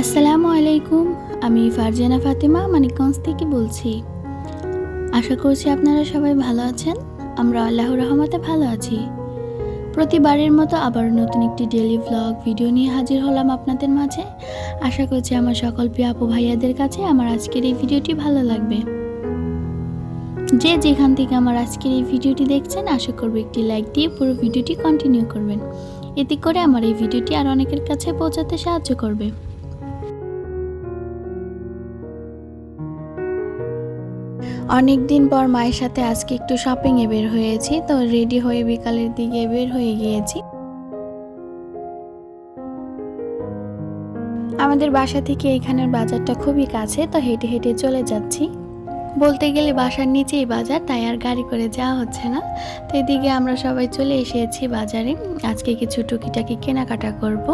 আসসালামু আলাইকুম, আমি ফারজানা ফাতেমা, মানিকগঞ্জ থেকে বলছি। আশা করছি আপনারা সবাই ভালো আছেন, আমরা আল্লাহর রহমতে ভালো আছি। প্রতিবারের মতো আবার নতুন একটি ডেলি ভ্লগ ভিডিও নিয়ে হাজির হলাম আপনাদের মাঝে। আশা করছি আমার সকল প্রিয় আপু ভাইয়াদের কাছে আমার আজকের এই ভিডিওটি ভালো লাগবে। যে যেখান থেকে আমার আজকের এই ভিডিওটি দেখছেন, আশা করব একটি লাইক দিয়ে পুরো ভিডিওটি কন্টিনিউ করবেন। এতে করে আমার এই ভিডিওটি আর অনেকের কাছে পৌঁছাতে সাহায্য করবে। অনেক দিন পর মায়ের সাথে আজকে একটু শপিংয়ে বের হয়েছি, তো রেডি হয়ে বিকালের দিকে বের হয়ে গিয়েছি। আমাদের বাসা থেকে এখানের বাজারটা খুবই কাছে, তো হেঁটে হেঁটে চলে যাচ্ছি। বলতে গেলে বাসার নিচেই বাজার, তাই আর গাড়ি করে যাওয়া হচ্ছে না। তো এদিকে আমরা সবাই চলে এসেছি বাজারে। আজকে কিছু টুকিটাকি কেনাকাটা করব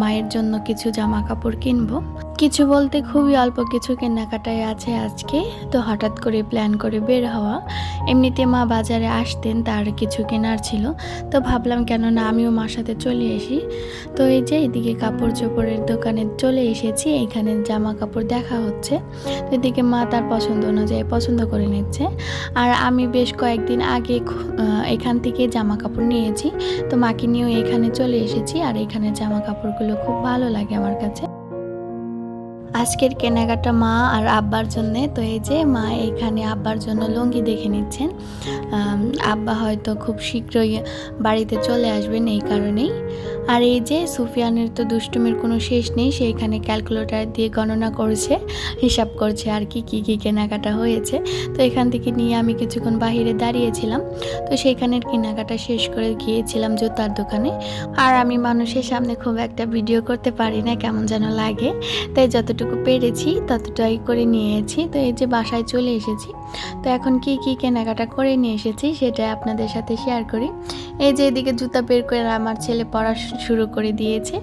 মায়ের জন্য কিছু জামা কাপড় কিনবো। কিছু বলতে খুবই অল্প কিছু কেনাকাটায় আছে আজকে। তো হঠাৎ করে প্ল্যান করে বের হওয়া। এমনিতে মা বাজারে আসতেন, তার কিছু কেনার ছিল। তো ভাবলাম কেন না আমিও মার সাথে চলে আসি। তো এই যে এদিকে কাপড় চোপড়ের দোকানে চলে এসেছি এইখানে জামা কাপড় দেখা হচ্ছে। তো এদিকে মা তার পছন্দ অনুযায়ী পছন্দ করে নিচ্ছে। আর আমি বেশ কয়েকদিন আগে এখান থেকে জামা কাপড় নিয়েছি। তো মাকে নিয়েও এখানে চলে এসেছি, আর এখানে জামা কাপড়গুলো খুব ভালো লাগে আমার কাছে। আজকের কেনাকাটা মা আর আব্বার জন্য। তো এই যে মা এখানে আব্বার জন্য লুঙ্গি দেখে নিচ্ছেন। আব্বা হয়তো খুব শীঘ্রই বাড়িতে চলে আসবেন এই কারণেই। আর এই যে সুফিয়ানের তো দুষ্টুমির কোনো শেষ নেই, সে এখানে ক্যালকুলেটর দিয়ে গণনা করছে, হিসাব করছে আর কি কি কি কেনাকাটা হয়েছে। তো এখান থেকে নিয়ে আমি কিছুক্ষণ বাহিরে দাঁড়িয়েছিলাম। তো সেখানের কেনাকাটা শেষ করে গিয়েছিলাম জুতার দোকানে। আর আমি মানুষের সামনে খুব একটা ভিডিও করতে পারি না, কেমন যেন লাগে। তাই যতটুকু পেরেছি, ততটাই করে নিয়েছি। তো এই যে বাসায় চলে এসেছি। তো এখন কি কি কেনাকাটা করে নিয়ে এসেছি সেটা আপনাদের সাথে শেয়ার করি। এই যে এদিকে জুতা বের করে আমার ছেলে পড়া শুরু করে দিয়েছে।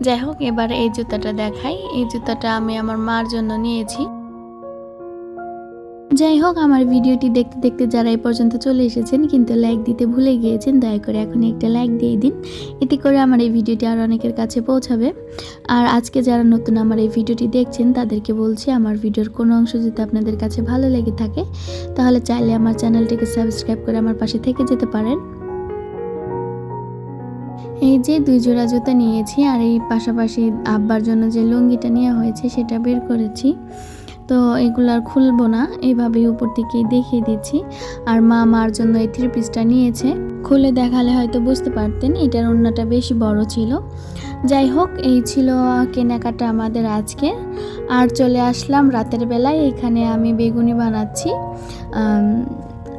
যাই হোক, এবার এই জুতাটা দেখাই। এই জুতাটা আমি আমার মার জন্য নিয়েছি। যাই হোক আমার ভিডিওটি দেখতে দেখতে যারা এই পর্যন্ত চলে এসেছেন কিন্তু লাইক দিতে ভুলে গিয়েছেন, দয়া করে এখন একটা লাইক দিয়ে দিন। এতে করে আমার এই ভিডিওটি আর অনেকের কাছে পৌঁছাবে। আর আজকে যারা নতুন আমার এই ভিডিওটি দেখছেন, তাদেরকে বলছি আমার ভিডিওর কোনো অংশ যদি আপনাদের কাছে ভালো লেগে থাকে, তাহলে চাইলে আমার চ্যানেলটিকে সাবস্ক্রাইব করে আমার পাশে থেকে যেতে পারেন। এই যে দুই জোড়া জুতা নিয়েছি, আর এই পাশাপাশি আব্বার জন্য যে লুঙ্গিটা নেওয়া হয়েছে, সেটা বের করেছি। তো এগুলো আর খুলবো না। এইভাবে উপর থেকেই দেখিয়ে দিচ্ছি। আর মা মার জন্য এই থ্রি পিসটা নিয়েছে। খুলে দেখালে হয়তো বুঝতে পারতেন, এটার অন্যটা বেশি বড় ছিল। যাই হোক, এই ছিল কেনাকাটা আমাদের আজকে। আর চলে আসলাম রাতের বেলায়, এখানে আমি বেগুনি বানাচ্ছি।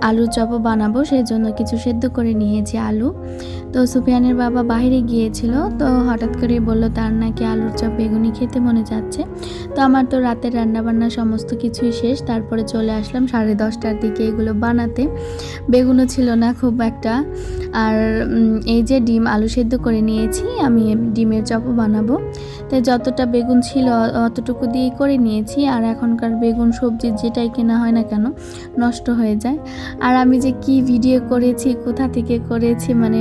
আম, আলু চপও বানাবো সেই জন্য কিছু সেদ্ধ করে নিয়েছি আলু। তো সুফিয়ানের বাবা বাইরে গিয়েছিল তো হঠাৎ করে বলল তার নাকি আলুর চপ বেগুনি খেতে মনে যাচ্ছে। তো আমার তো রাতের রান্নাবান্না সমস্ত কিছুই শেষ তারপরে চলে আসলাম সাড়ে দশটার দিকে এগুলো বানাতে। বেগুনও ছিল না খুব একটা। আর এই যে ডিম আলু সেদ্ধ করে নিয়েছি আমি ডিমের চপও বানাবো। তাই যতটা বেগুন ছিল অতটুকু দিয়েই করে নিয়েছি আর এখনকার বেগুন সবজি যেটাই কেনা হয় না কেন নষ্ট হয়ে যায়। আর আমি যে কি ভিডিও করেছি, কোথা থেকে করেছি মানে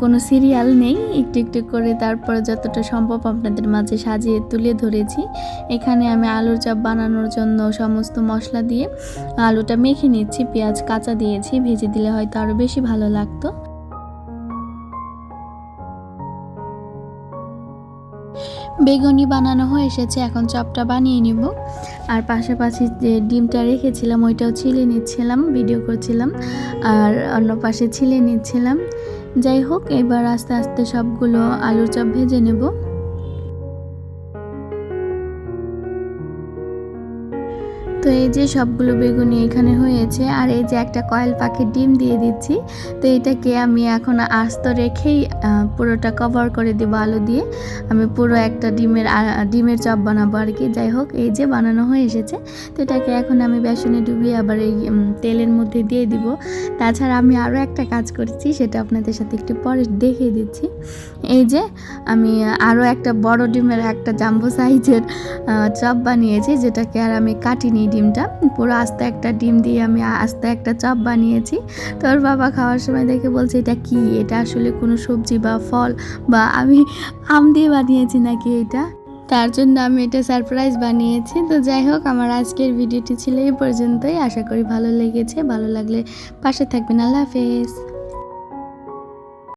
কোনো সিরিয়াল নেই। একটু একটু করে তারপরে যতটা সম্ভব আপনাদের মাঝে সাজিয়ে তুলে ধরেছি। এখানে আমি আলুর চাপ বানানোর জন্য সমস্ত মশলা দিয়ে আলুটা মেখে নিচ্ছি, পেঁয়াজ কাঁচা দিয়েছি, ভেজে দিলে হয়তো আরও বেশি ভালো লাগতো। বেগুনি বানানো হয়ে এসেছে, এখন চপটা বানিয়ে নিব। আর পাশাপাশি যে ডিমটা রেখেছিলাম, ওইটাও ছিলে নিচ্ছিলাম, ভিডিও করছিলাম, আর অন্য পাশে ছিলে নিচ্ছিলাম। যাই হোক, এবার আস্তে আস্তে সবগুলো আলুর চপ ভেজে নেব। তো এই যে সবগুলো বেগুনি এখানে হয়েছে, আর এই যে একটা কয়েল পাখির ডিম দিয়ে দিচ্ছি, তো এটাকে আমি এখন আস্ত রেখেই পুরোটা কভার করে দেবো আলু দিয়ে। আমি পুরো একটা ডিমের ডিমের চপ বানাবো আর কি। যাই হোক, এই যে বানানো হয়ে এসেছে। তো এটাকে এখন আমি বেসনে ডুবিয়ে আবার এই তেলের মধ্যে দিয়ে দিব। তাছাড়া আমি আরও একটা কাজ করেছি, সেটা আপনাদের সাথে একটু পরে দেখিয়ে দিচ্ছি। এই যে আমি আরও একটা বড় ডিমের একটা জাম্বো সাইজের চপ বানিয়েছি, যেটাকে আর আমি কাটিনি ডিমটা। পুরো আস্তে একটা ডিম দিয়ে আমি আস্তে একটা চপ বানিয়েছি। তো ওর বাবা খাওয়ার সময় দেখে বলছে, এটা কি? এটা আসলে কোনো সবজি বা ফল বা আমি আম দিয়ে বানিয়েছি নাকি এটা? তার জন্য আমি এটা সারপ্রাইজ বানিয়েছি। তো যাই হোক, আমার আজকের ভিডিওটি ছিল এই পর্যন্তই। আশা করি ভালো লেগেছে। ভালো লাগলে পাশে থাকবেন। আল্লাহ হাফেজ।